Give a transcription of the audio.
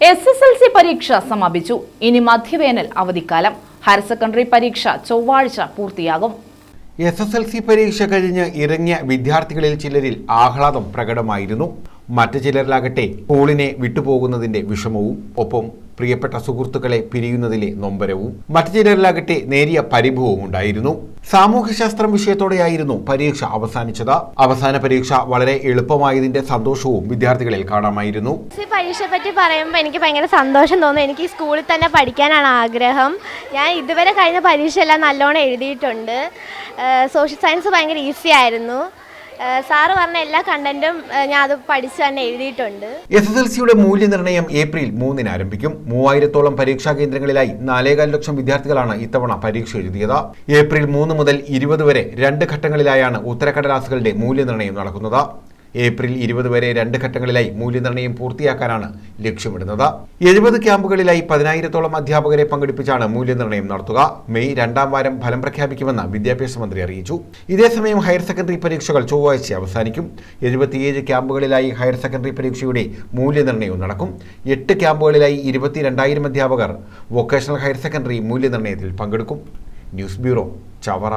S S L C പരീക്ഷ സമാപിച്ചു. ഇനി മധ്യവേനൽ അവധിക്കാലം. ഹയർ സെക്കൻഡറി പരീക്ഷ ചൊവ്വാഴ്ച പൂർത്തിയാകും. എസ് എസ് എൽ സി പരീക്ഷ കഴിഞ്ഞ് ഇറങ്ങിയ വിദ്യാർത്ഥികളിൽ ചിലരിൽ ആഹ്ലാദം പ്രകടമായിരുന്നു. മറ്റു ചിലരിലാകട്ടെ സ്കൂളിനെ വിട്ടുപോകുന്നതിന്റെ വിഷമവും ഒപ്പം പ്രിയപ്പെട്ട സുഹൃത്തുക്കളെ പിരിയുന്നതിലെ നൊമ്പരവും മറ്റു ചിലരിലാകട്ടെ നേരിയ പരിഭവവും ഉണ്ടായിരുന്നു. സാമൂഹ്യശാസ്ത്രം വിഷയത്തോടെയായിരുന്നു പരീക്ഷ അവസാനിച്ചത്. അവസാന പരീക്ഷ വളരെ എളുപ്പമായതിന്റെ സന്തോഷവും വിദ്യാർത്ഥികളിൽ കാണാമായിരുന്നു. പരീക്ഷയെ പറ്റി പറയുമ്പോൾ എനിക്ക് ഭയങ്കര സന്തോഷം തോന്നുന്നു. എനിക്ക് സ്കൂളിൽ തന്നെ പഠിക്കാനാണ് ആഗ്രഹം. ഞാൻ ഇതുവരെ കഴിഞ്ഞ പരീക്ഷയെല്ലാം നല്ലോണം എഴുതിയിട്ടുണ്ട്. സോഷ്യൽ സയൻസ് ഭയങ്കര ഈസി ആയിരുന്നു. സാറ് പറഞ്ഞ എല്ലാ കണ്ടന്റും ഞാൻ അത് പഠിച്ചു തന്നെ എഴുതിയിട്ടുണ്ട്. എസ് എസ് എൽ സിയുടെ മൂല്യനിർണയം ഏപ്രിൽ മൂന്നിന് ആരംഭിക്കും. മൂവായിരത്തോളം പരീക്ഷാ കേന്ദ്രങ്ങളിലായി നാലേകാൽ ലക്ഷം വിദ്യാർത്ഥികളാണ് ഇത്തവണ പരീക്ഷ എഴുതിയത്. ഏപ്രിൽ മൂന്ന് മുതൽ ഇരുപത് വരെ രണ്ട് ഘട്ടങ്ങളിലായാണ് ഉത്തരക്കടലാസുകളുടെ മൂല്യനിർണയം നടക്കുന്നത്. ഏപ്രിൽ ഇരുപത് വരെ രണ്ട് ഘട്ടങ്ങളിലായി മൂല്യനിർണയം പൂർത്തിയാക്കാനാണ് ലക്ഷ്യമിടുന്നത്. എഴുപത് ക്യാമ്പുകളിലായി പതിനായിരത്തോളം അധ്യാപകരെ പങ്കെടുപ്പിച്ചാണ് മൂല്യനിർണയം നടത്തുക. മെയ് രണ്ടാം വാരം ഫലം പ്രഖ്യാപിക്കുമെന്ന് വിദ്യാഭ്യാസ മന്ത്രി അറിയിച്ചു. ഇതേസമയം ഹയർ സെക്കൻഡറി പരീക്ഷകൾ ചൊവ്വാഴ്ച അവസാനിക്കും. എഴുപത്തിയേഴ് ക്യാമ്പുകളിലായി ഹയർ സെക്കൻഡറി പരീക്ഷയുടെ മൂല്യനിർണയവും നടക്കും. എട്ട് ക്യാമ്പുകളിലായി ഇരുപത്തിരണ്ടായിരം അധ്യാപകർ വൊക്കേഷണൽ ഹയർ സെക്കൻഡറി മൂല്യനിർണയത്തിൽ പങ്കെടുക്കും. News bureau Chavara.